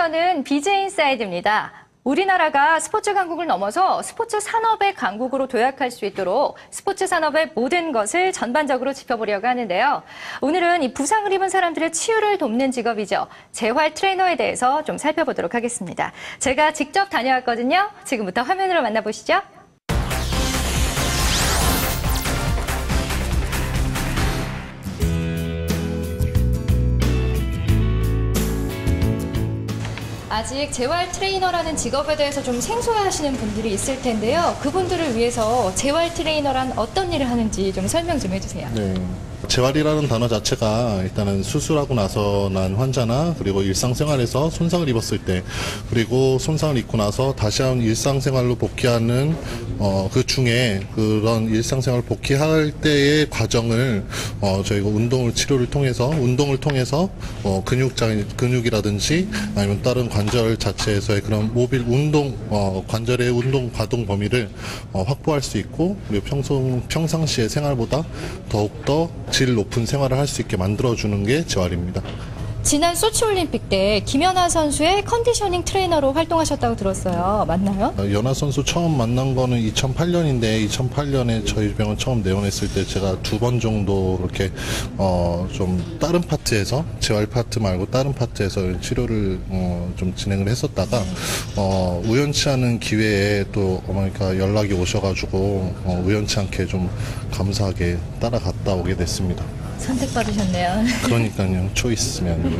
이어서는 BJ 인사이드입니다. 우리나라가 스포츠 강국을 넘어서 스포츠 산업의 강국으로 도약할 수 있도록 스포츠 산업의 모든 것을 전반적으로 짚어보려고 하는데요. 오늘은 이 부상을 입은 사람들의 치유를 돕는 직업이죠. 재활 트레이너에 대해서 좀 살펴보도록 하겠습니다. 제가 직접 다녀왔거든요. 지금부터 화면으로 만나보시죠. 아직 재활 트레이너라는 직업에 대해서 좀 생소해하시는 분들이 있을 텐데요. 그분들을 위해서 재활 트레이너란 어떤 일을 하는지 좀 설명 좀 해주세요. 네. 재활이라는 단어 자체가 일단은 수술하고 나서 난 환자나 그리고 일상생활에서 손상을 입었을 때 그리고 손상을 입고 나서 다시 한번 일상생활로 복귀하는 어, 그 중에 그런 일상생활 복귀할 때의 과정을 어, 저희가 운동을 치료를 통해서 운동을 통해서 어, 근육 장 근육이라든지 아니면 다른 관절 자체에서의 그런 모빌 운동 어, 관절의 운동 가동 범위를 어, 확보할 수 있고 그리고 평소 평상시의 생활보다 더욱 더 질 높은 생활을 할 수 있게 만들어주는 게 재활입니다. 지난 소치 올림픽 때 김연아 선수의 컨디셔닝 트레이너로 활동하셨다고 들었어요. 맞나요? 어, 연하 선수 처음 만난 거는 2008년인데 2008년에 저희 병원 처음 내원했을 때 제가 두 번 정도 그렇게 어 좀 다른 파트에서 재활 파트 말고 다른 파트에서 치료를 어 좀 진행을 했었다가 어 우연치 않은 기회에 또 어머니가 연락이 오셔가지고 어 우연치 않게 좀 감사하게 따라갔다 오게 됐습니다. 선택받으셨네요. 그러니까요 초이스면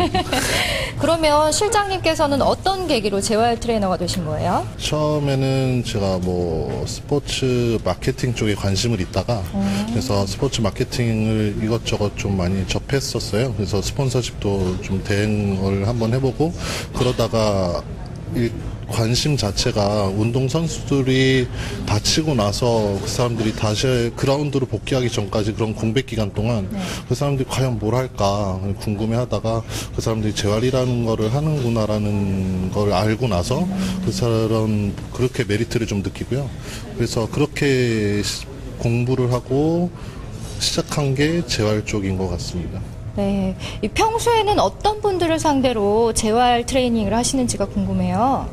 그러면 실장님께서는 어떤 계기로 재활 트레이너가 되신 거예요? 처음에는 제가 뭐 스포츠 마케팅 쪽에 관심을 있다가 그래서 스포츠 마케팅을 이것저것 좀 많이 접했었어요. 그래서 스폰서십도 좀 대행을 한번 해보고 그러다가 이 관심 자체가 운동 선수들이 다치고 나서 그 사람들이 다시 그라운드로 복귀하기 전까지 그런 공백 기간 동안 그 사람들이 과연 뭘 할까 궁금해하다가 그 사람들이 재활이라는 거를 하는구나라는 걸 알고 나서 그 사람 그렇게 메리트를 좀 느끼고요. 그래서 그렇게 시- 공부를 하고 시작한 게 재활 쪽인 것 같습니다. 네. 이 평소에는 어떤 분들을 상대로 재활 트레이닝을 하시는지가 궁금해요.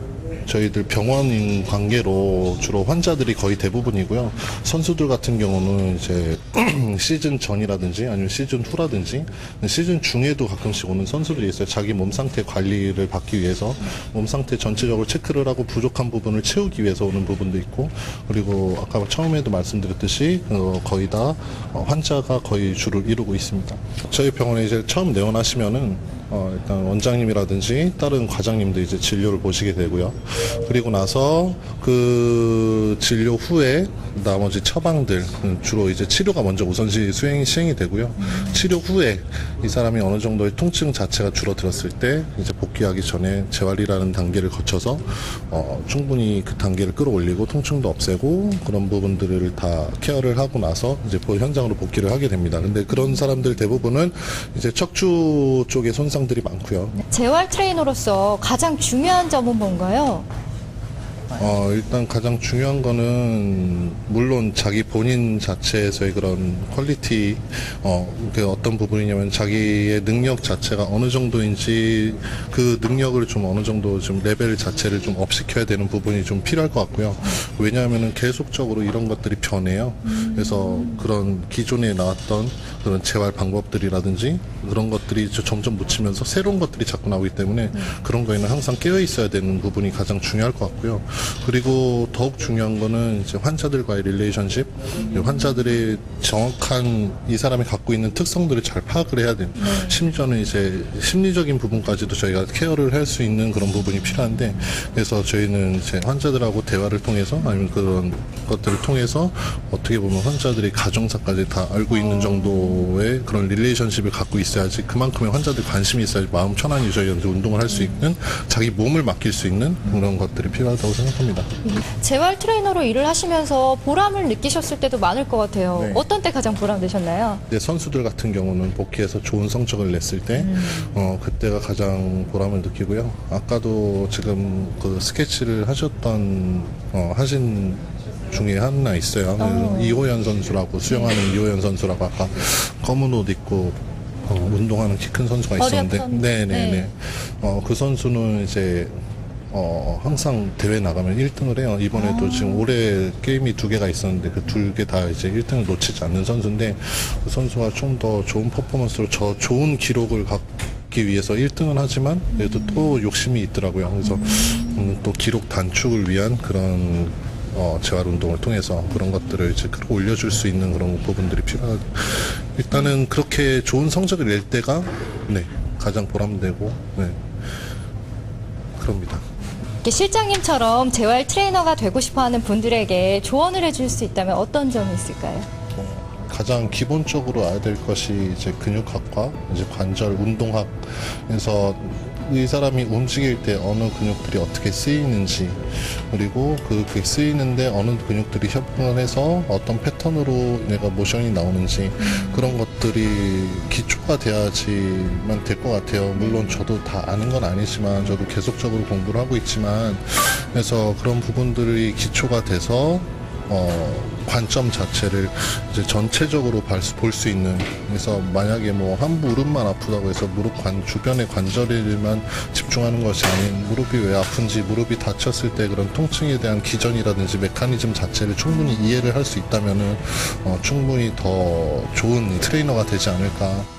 저희들 병원인 관계로 주로 환자들이 거의 대부분이고요. 선수들 같은 경우는 이제 시즌 전이라든지 아니면 시즌 후라든지 시즌 중에도 가끔씩 오는 선수들이 있어요. 자기 몸 상태 관리를 받기 위해서 몸 상태 전체적으로 체크를 하고 부족한 부분을 채우기 위해서 오는 부분도 있고 그리고 아까 처음에도 말씀드렸듯이 어, 거의 다 어, 환자가 거의 주를 이루고 있습니다. 저희 병원에 이제 처음 내원하시면은 어, 일단 원장님이라든지 다른 과장님도 이제 진료를 보시게 되고요. 그리고 나서 그 진료 후에 나머지 처방들 음, 주로 이제 치료가 먼저 우선시 수행 시행이 되고요. 치료 후에 이 사람이 어느 정도의 통증 자체가 줄어들었을 때 이제 복귀하기 전에 재활이라는 단계를 거쳐서 어, 충분히 그 단계를 끌어올리고 통증도 없애고 그런 부분들을 다 케어를 하고 나서 이제 보- 현장으로 복귀를 하게 됩니다. 근데 그런 사람들 대부분은 이제 척추 쪽에 손상들이 많고요. 재활 트레이너로서 가장 중요한 점은 뭔가요? 어, 일단 가장 중요한 거는, 물론 자기 본인 자체에서의 그런 퀄리티, 어, 그 어떤 부분이냐면 자기의 능력 자체가 어느 정도인지 그 능력을 좀 어느 정도 좀 레벨 자체를 좀 업시켜야 되는 부분이 좀 필요할 것 같고요. 왜냐하면은 계속적으로 이런 것들이 변해요. 그래서 그런 기존에 나왔던 그런 재활 방법들이라든지 그런 것들이 저- 점점 묻히면서 새로운 것들이 자꾸 나오기 때문에 그런 거에는 항상 깨어 있어야 되는 부분이 가장 중요할 것 같고요. 그리고 더욱 중요한 거는 이제 환자들과의 릴레이션십, 환자들의 정확한 이 사람이 갖고 있는 특성들을 잘 파악을 해야 돼요. 심지어는 이제 심리적인 부분까지도 저희가 케어를 할 수 있는 그런 부분이 필요한데 그래서 저희는 이제 환자들하고 대화를 통해서 아니면 그런 것들을 통해서 어떻게 보면 환자들의 가정사까지 다 알고 있는 정도의 그런 릴레이션십을 갖고 있어야지 그만큼의 환자들 관심이 있어야지 마음 편안히 저희한테 운동을 할 수 있는 자기 몸을 맡길 수 있는 그런 것들이 필요하다고 생각합니다. 재활 트레이너로 일을 하시면서 보 람을 느끼셨을 때도 많을 것 같아요. 네. 어떤 때 가장 보람 되셨나요? 이제 선수들 같은 경우는 복귀해서 좋은 성적을 냈을 때, 어, 그때가 가장 보람을 느끼고요. 아까도 지금 그 스케치를 하셨던, 어, 하신 중에 하나 있어요. 그 이호연 선수라고, 수영하는 이호연 선수라고 아까 검은 옷 입고 어, 운동하는 키 큰 선수가 있었는데. 네네네. 네. 어, 그 선수는 이제 어, 항상 대회 나가면 1등을 해요. 이번에도 아. 지금 올해 게임이 두 개가 있었는데 그 두 개 다 이제 1등을 놓치지 않는 선수인데 그 선수가 좀 더 좋은 퍼포먼스로 저 좋은 기록을 갖기 위해서 1등은 하지만 그래도 또 욕심이 있더라고요. 그래서 음, 또 기록 단축을 위한 그런 어, 재활 운동을 통해서 그런 것들을 이제 끌어 올려줄 수 있는 그런 부분들이 필요하. 일단은 그렇게 좋은 성적을 낼 때가 네 가장 보람되고 네 그럽니다. 이렇게 실장님처럼 재활 트레이너가 되고 싶어하는 분들에게 조언을 해줄 수 있다면 어떤 점이 있을까요? 가장 기본적으로 알아야 될 것이 이제 근육학과, 이제 관절 운동학에서 이 사람이 움직일 때 어느 근육들이 어떻게 쓰이는지 그리고 그, 그 쓰이는데 어느 근육들이 협응을 해서 어떤 패턴으로 내가 모션이 나오는지 그런 것들이 기초가 돼야지만 될 것 같아요. 물론 저도 다 아는 건 아니지만 저도 계속적으로 공부를 하고 있지만 그래서 그런 부분들이 기초가 돼서 어, 관점 자체를 이제 전체적으로 볼 수 있는. 그래서 만약에 뭐 한 무릎만 아프다고 해서 무릎 관 주변의 관절에만 집중하는 것이 아닌 무릎이 왜 아픈지 무릎이 다쳤을 때 그런 통증에 대한 기전이라든지 메커니즘 자체를 충분히 이해를 할 수 있다면은 어, 충분히 더 좋은 트레이너가 되지 않을까